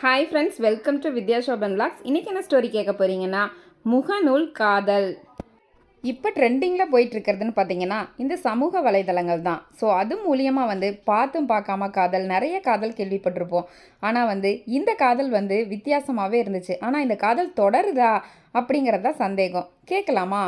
Hi friends welcome to Vidya Shobhan blogs இன்றைக்கி என்ன story கேட்க போகிறீங்கன்னா முகநூல் காதல். இப்போ ட்ரெண்டிங்கில் போயிட்டுருக்கிறதுன்னு பார்த்தீங்கன்னா இந்த சமூக வலைதளங்கள் தான். ஸோ அது மூலியமாக வந்து பார்த்தும் பார்க்காம காதல் நிறைய காதல் கேள்விப்பட்டிருப்போம். ஆனால் வந்து இந்த காதல் வந்து வித்தியாசமாகவே இருந்துச்சு. ஆனால் இந்த காதல் தொடருதா அப்படிங்கிறது தான் சந்தேகம். கேட்கலாமா?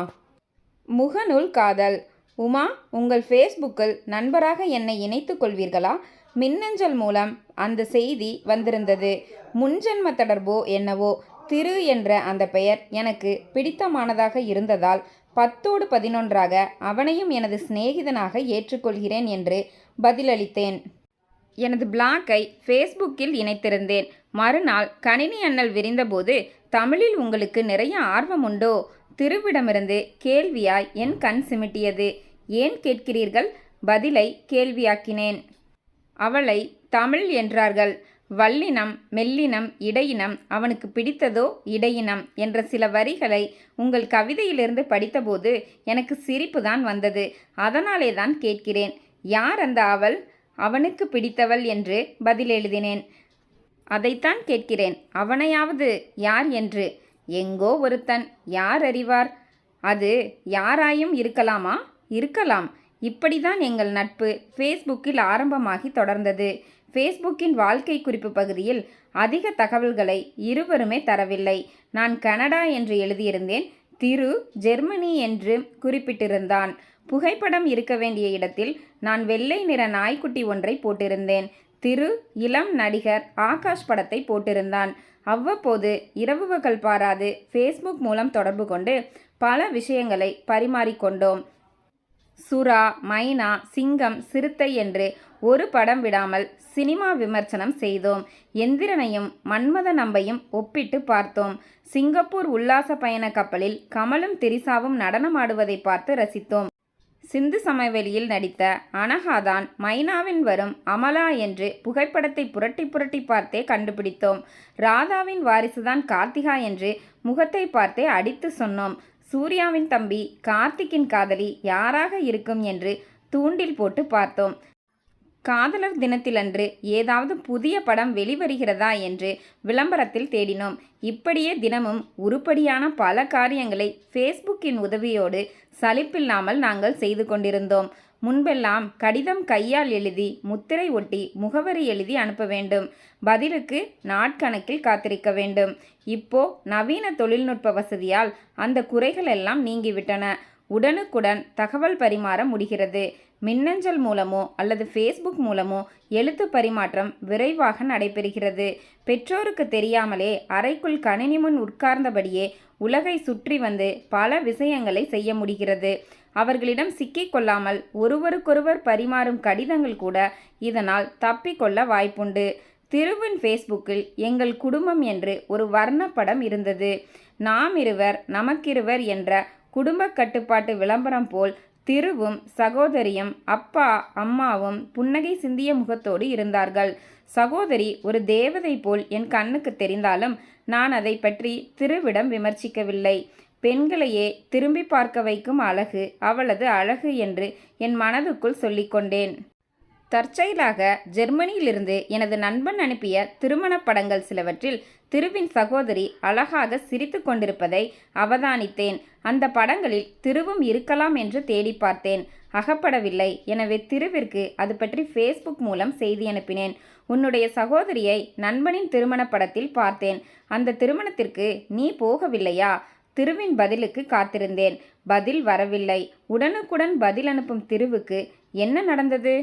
முகநூல் காதல். உமா உங்கள் ஃபேஸ்புக்கில் நண்பராக என்னை இணைத்துக் கொள்வீர்களா? மின்னஞ்சல் மூலம் அந்த செய்தி வந்திருந்தது. முன்ஜென்ம தொடர்போ என்னவோ திரு என்ற அந்த பெயர் எனக்கு பிடித்தமானதாக இருந்ததால் பத்தோடு பதினொன்றாக அவனையும் எனது சிநேகிதனாக ஏற்றுக்கொள்கிறேன் என்று பதிலளித்தேன். எனது பிளாக்கை ஃபேஸ்புக்கில் இணைத்திருந்தேன். மறுநாள் கணினி அண்ணல் விரிந்தபோது தமிழில் உங்களுக்கு நிறைய ஆர்வம் உண்டோ? திருவிடமிருந்து கேள்வியாய் என் கண் சிமிட்டியது. ஏன் கேட்கிறீர்கள்? பதிலை கேள்வியாக்கினேன். அவளை தமிழ் என்றார்கள். வல்லினம் மெல்லினம் இடையினம் அவனுக்கு பிடித்ததோ இடையினம் என்ற சில வரிகளை உங்கள் கவிதையிலிருந்து படித்தபோது எனக்கு சிரிப்பு தான் வந்தது. அதனாலே தான் கேட்கிறேன் யார் அந்த அவள்? அவனுக்கு பிடித்தவள் என்று பதில் எழுதினேன். அதைத்தான் கேட்கிறேன் அவனையாவது யார் என்று? எங்கோ ஒருத்தன் யார் அறிவார்? அது யாராயும் இருக்கலாமா? இருக்கலாம். இப்படிதான் எங்கள் நட்பு ஃபேஸ்புக்கில் ஆரம்பமாகி தொடர்ந்தது. ஃபேஸ்புக்கின் வாழ்க்கை குறிப்பு பகுதியில் அதிக தகவல்களை இருவருமே தரவில்லை. நான் கனடா என்று எழுதியிருந்தேன். திரு ஜெர்மனி என்று குறிப்பிட்டிருந்தான். புகைப்படம் இருக்க வேண்டிய இடத்தில் நான் வெள்ளை நிற நாய்க்குட்டி ஒன்றை போட்டிருந்தேன். திரு இளம் நடிகர் ஆகாஷ் படத்தை போட்டிருந்தான். அவ்வப்போது இரவுகள் பாராது ஃபேஸ்புக் மூலம் தொடர்பு கொண்டு பல விஷயங்களை பரிமாறிக்கொண்டோம். சுறா மைனா சிங்கம் சிறுத்தை என்று ஒரு படம் விடாமல் சினிமா விமர்சனம் செய்தோம். எந்திரனையும் மன்மத நம்பையும் ஒப்பிட்டு பார்த்தோம். சிங்கப்பூர் உல்லாச பயண கப்பலில் கமலும் திரிசாவும் நடனமாடுவதை பார்த்து ரசித்தோம். சிந்து சமவெளியில் நடித்த அனகாதான் மைனாவின் வரும் அமலா என்று புகைப்படத்தை புரட்டி புரட்டி பார்த்தே கண்டுபிடித்தோம். ராதாவின் வாரிசுதான் கார்த்திகா என்று முகத்தை பார்த்தே அடித்து சொன்னோம். சூர்யாவின் தம்பி கார்த்திக்கின் காதலி யாராக இருக்கும் என்று தூண்டில் போட்டு பார்த்தோம். காதலர் தினத்திலன்று ஏதாவது புதிய படம் வெளிவருகிறதா என்று விளம்பரத்தில் தேடினோம். இப்படியே தினமும் உருப்படியான பல காரியங்களை ஃபேஸ்புக்கின் உதவியோடு சலிப்பில்லாமல் நாங்கள் செய்து கொண்டிருந்தோம். முன்பெல்லாம் கடிதம் கையால் எழுதி முத்திரை ஒட்டி முகவரி எழுதி அனுப்ப வேண்டும். பதிலுக்கு நாட்கணக்கில் காத்திருக்க வேண்டும். இப்போ நவீன தொழில்நுட்ப வசதியால் அந்த குறைகள் எல்லாம் நீங்கிவிட்டன. உடனுக்குடன் தகவல் பரிமாற முடிகிறது. மின்னஞ்சல் மூலமோ அல்லது ஃபேஸ்புக் மூலமோ எழுத்து பரிமாற்றம் விரைவாக நடைபெறுகிறது. பெற்றோருக்கு தெரியாமலே அறைக்குள் கணினி முன் உட்கார்ந்தபடியே உலகை சுற்றி வந்து பல விஷயங்களை செய்ய முடிகிறது. அவர்களிடம் சிக்கிக்கொள்ளாமல் ஒருவருக்கொருவர் பரிமாறும் கடிதங்கள் கூட இதனால் தப்பிக்கொள்ள வாய்ப்புண்டு. திருவின் ஃபேஸ்புக்கில் எங்கள் குடும்பம் என்று ஒரு வர்ணப்படம் இருந்தது. நாம் இருவர் நமக்கிருவர் என்ற குடும்ப கட்டுப்பாட்டு விளம்பரம் போல் திருவும் சகோதரியும் அப்பா அம்மாவும் புன்னகை சிந்திய முகத்தோடு இருந்தார்கள். சகோதரி ஒரு தேவதை போல் என் கண்ணுக்கு தெரிந்தாலும் நான் அதை பற்றி திருவிடம் விமர்சிக்கவில்லை. பெண்களையே திரும்பி பார்க்க வைக்கும் அழகு அவளது அழகு என்று என் மனதுக்குள் சொல்லிக்கொண்டேன் தற்செயலாக ஜெர்மனியிலிருந்து எனது நண்பன் அனுப்பிய திருமணப் படங்கள் சிலவற்றில் திருவின் சகோதரி அழகாக சிரித்து கொண்டிருப்பதை அவதானித்தேன். அந்த படங்களில் திருவும் இருக்கலாம் என்று தேடி பார்த்தேன். அகப்படவில்லை. எனவே திருவிற்கு அது பற்றி ஃபேஸ்புக் மூலம் செய்தி அனுப்பினேன். உன்னுடைய சகோதரியை நண்பனின் திருமண படத்தில் பார்த்தேன். அந்த திருமணத்திற்கு நீ போகவில்லையா? திருவின் பதிலுக்கு காத்திருந்தேன். பதில் வரவில்லை. உடனுக்குடன் பதில் அனுப்பும் திருவுக்கு என்ன நடந்தது?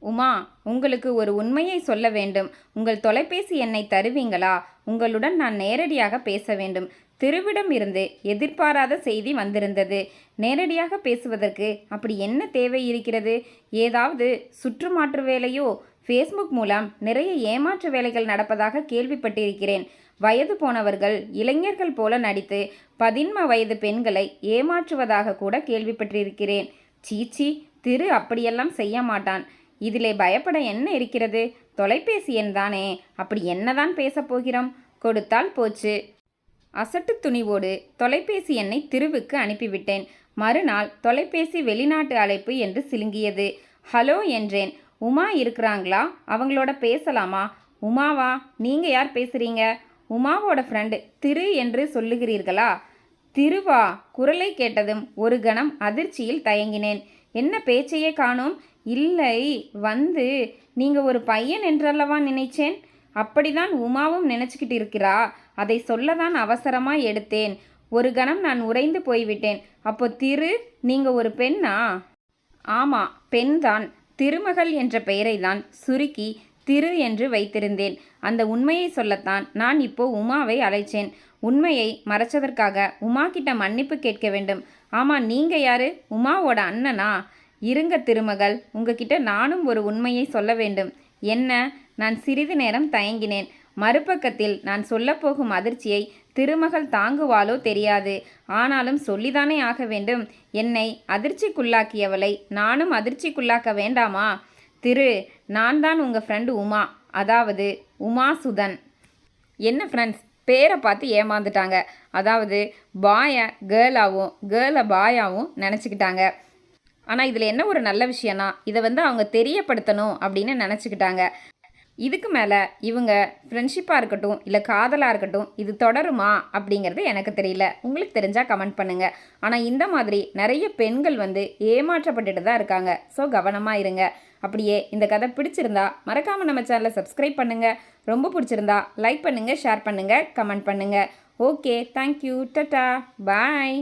உமா உங்களுக்கு ஒரு உண்மையை சொல்ல வேண்டும். உங்கள் தொலைபேசி எண்ணை தருவீங்களா? உங்களுடன் நான் நேரடியாக பேச வேண்டும். திருவிடம் இருந்து எதிர்பாராத செய்தி வந்திருந்தது. நேரடியாக பேசுவதற்கு அப்படி என்ன தேவை இருக்கிறது? ஏதாவது சுற்றுமாற்று வேலையோ? ஃபேஸ்புக் மூலம் நிறைய ஏமாற்று வேலைகள் நடப்பதாக கேள்விப்பட்டிருக்கிறேன். வயது போனவர்கள் இளைஞர்கள் போல நடித்து பதின்ம வயது பெண்களை ஏமாற்றுவதாக கூட கேள்விப்பட்டிருக்கிறேன். சீச்சி திரு அப்படியெல்லாம் செய்ய மாட்டான். இதிலே பயப்பட என்ன இருக்கிறது? தொலைபேசி எண் தானே. அப்படி என்னதான் பேசப் போகிறோம்? கொடுத்தால் போச்சு. அசட்டு துணிவோடு தொலைபேசி எண்ணை திருவுக்கு அனுப்பிவிட்டேன். மறுநாள் தொலைபேசி வெளிநாட்டு அழைப்பு என்று சிலுங்கியது. ஹலோ என்றேன். உமா இருக்கிறாங்களா? அவங்களோட பேசலாமா? உமாவா? நீங்கள் யார் பேசுகிறீங்க உமாவோட ஃப்ரெண்டு திரு என்று சொல்லுகிறீர்களா? திருவா குரலை கேட்டதும் ஒரு கணம் அதிர்ச்சியில் தயங்கினேன். என்ன பேச்சையே காணோம்? இல்லை வந்து நீங்கள் ஒரு பையன் என்றல்லவா நினைச்சேன்? அப்படிதான் உமாவும் நினச்சிக்கிட்டு இருக்கிறா. அதை சொல்லதான் அவசரமாக எடுத்தேன். ஒரு கணம் நான் உறைந்து போய்விட்டேன். அப்போ திரு நீங்கள் ஒரு பெண்ணா? ஆமாம் பெண்தான். திருமகள் என்ற பெயரை தான் சுருக்கி திரு என்று வைத்திருந்தேன். அந்த உண்மையை சொல்லத்தான் நான் இப்போ உமாவை அழைச்சேன். உண்மையை மறைச்சதற்காக உமா கிட்ட மன்னிப்பு கேட்க வேண்டும். ஆமாம் நீங்கள் யாரு? உமாவோட அண்ணனா? இருங்க திருமகள் உங்ககிட்ட நானும் ஒரு உண்மையை சொல்ல வேண்டும். என்ன? நான் சிறிது நேரம் தயங்கினேன். மறுபக்கத்தில் நான் சொல்லப்போகும் அதிர்ச்சியை திருமகள் தாங்குவாளோ தெரியாது. ஆனாலும் சொல்லிதானே ஆக வேண்டும். என்னை அதிர்ச்சிக்குள்ளாக்கியவளை நானும் அதிர்ச்சிக்குள்ளாக்க வேண்டாமா? திரு நான் தான் உங்கள் ஃப்ரெண்டு உமா. அதாவது உமா சுதன். என்ன ஃப்ரெண்ட்ஸ் பேரை பார்த்து ஏமாந்துட்டாங்க. அதாவது பாயை கேர்ளாகவும் கேர்ளை பாயாவும் நினச்சிக்கிட்டாங்க. ஆனால் இதில் என்ன ஒரு நல்ல விஷயம்னா இதை வந்து அவங்க தெரியப்படுத்தணும் அப்படின்னு நினச்சிக்கிட்டாங்க. இதுக்கு மேலே இவங்க ஃப்ரெண்ட்ஷிப்பாக இருக்கட்டும் இல்லை காதலாக இருக்கட்டும் இது தொடருமா அப்படிங்கிறது எனக்கு தெரியல. உங்களுக்கு தெரிஞ்சால் கமெண்ட் பண்ணுங்கள் ஆனால் இந்த மாதிரி நிறைய பெண்கள் வந்து ஏமாற்றப்பட்டுட்டு தான் இருக்காங்க. ஸோ கவனமாக இருங்க. அப்படியே இந்த கதை பிடிச்சிருந்தா மறக்காமல் நம்ம சேனலை சப்ஸ்கிரைப் பண்ணுங்கள் ரொம்ப பிடிச்சிருந்தா லைக் பண்ணுங்கள் ஷேர் பண்ணுங்கள் கமெண்ட் பண்ணுங்கள் ஓகே தேங்க்யூ டட்டா பாய்